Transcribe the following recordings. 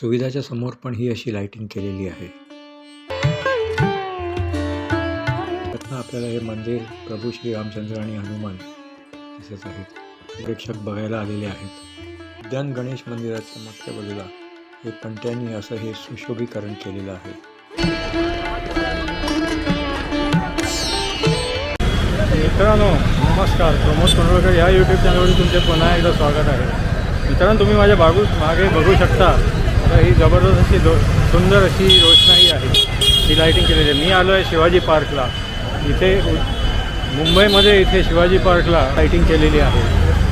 सुविधाच्या समोर पण ही अशी लाईटिंग केलेली आहे. त्यातनं आपल्याला हे मंदिर प्रभू श्री रामचंद्र आणि हनुमान दिसत आहेत. प्रेक्षक बघायला आलेले आहेत. उद्यान गणेश मंदिराच्या मागच्या बाजूला हे पंट्यांनी असं हे सुशोभीकरण केलेलं आहे. मित्रांनो नमस्कार. प्रमोद कोंडवळकर या यूट्यूब चॅनलवर तुमचे पुन्हा एकदा स्वागत आहे. मित्रांनो तुम्ही माझ्या बागू मागे बघू शकता आता ही जबरदस्त अशी दो सुंदर अशी रोषणाई आहे. ही लाईटिंग केलेली आहे. मी आलो आहे शिवाजी पार्कला. इथे मुंबईमध्ये इथे शिवाजी पार्कला लाईटिंग केलेली आहे.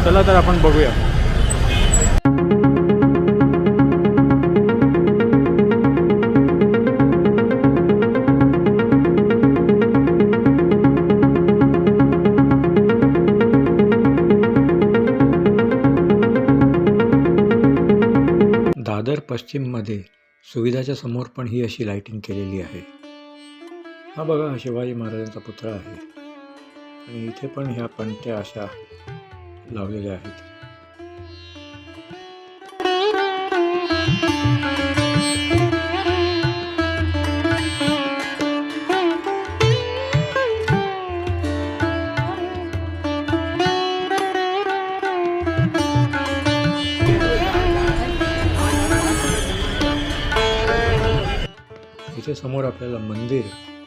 चला तर आपण बघूया. दादर पश्चिममध्ये सुविधाच्या समोर पण ही अशी लाईटिंग केलेली आहे. हा बघा हा शिवाजी महाराजांचा पुतळा आहे. आणि इथे पण ह्या पणत्या अशा लावलेल्या आहेत. इथे समोर आपल्याला मंदिर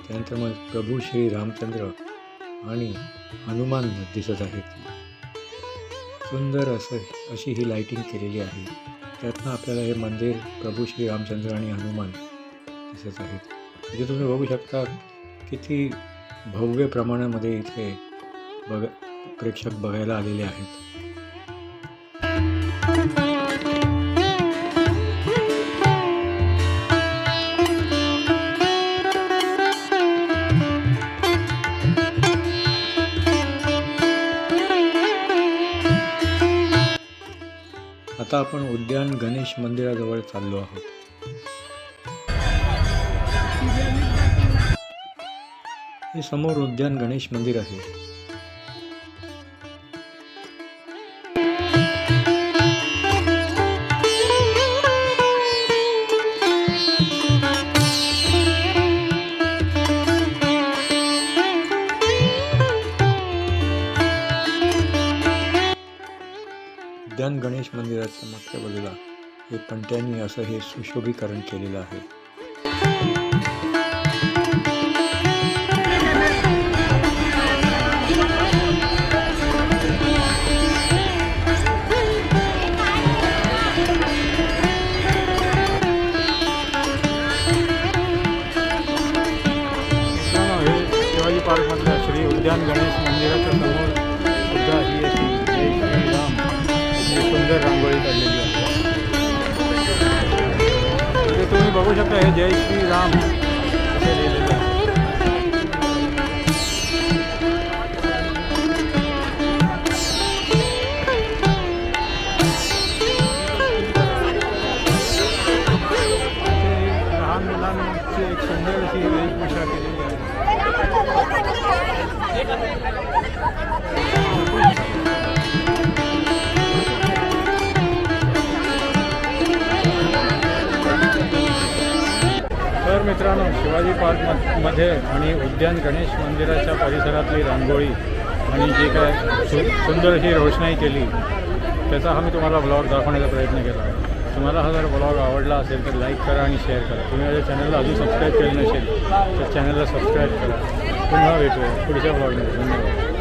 त्यानंतर मग प्रभू श्री रामचंद्र आणि हनुमान दिसत आहेत. सुंदर असं अशी ही लाईटिंग केलेली आहे. त्यातनं आपल्याला हे मंदिर प्रभू श्री रामचंद्र आणि हनुमान दिसत आहेत. इथे तुम्ही बघू शकता किती भव्य प्रमाणामध्ये इथे बघ प्रेक्षक बघायला आलेले आहेत. आता आपण उद्यान गणेश मंदिराजवळ चाललो आहोत. हे समोर उद्यान गणेश मंदिर आहे. उद्यान गणेश मंदिराच्या मागच्या बाजूला हे पंट्यांनी असं हे सुशोभीकरण केलेलं आहे. शिवाजी पार्कमधल्या श्री उद्यान गणेश मंदिराच्या समोर सुद्धा ही सुंदर रांगोळी काढलेली आहे म्हणजे तुम्ही बघू शकता हे जय श्रीराम असे लिहिलेलं आहे. तर मित्रांनो शिवाजी पार्कमध्ये आणि उद्यान गणेश मंदिराच्या परिसरातली रांगोळी आणि जे काय सु सुंदर अशी रोषणाई केली त्याचा हा मी तुम्हाला ब्लॉग दाखवण्याचा प्रयत्न केला. तुम्हाला हा जर ब्लॉग आवडला असेल तर लाईक करा आणि शेअर करा. तुम्ही माझ्या चॅनलला अजून सबस्क्राईब केलं नसेल तर चॅनलला सबस्क्राईब करा. पुन्हा भेटूया पुढच्या ब्लॉगमध्ये. धन्यवाद.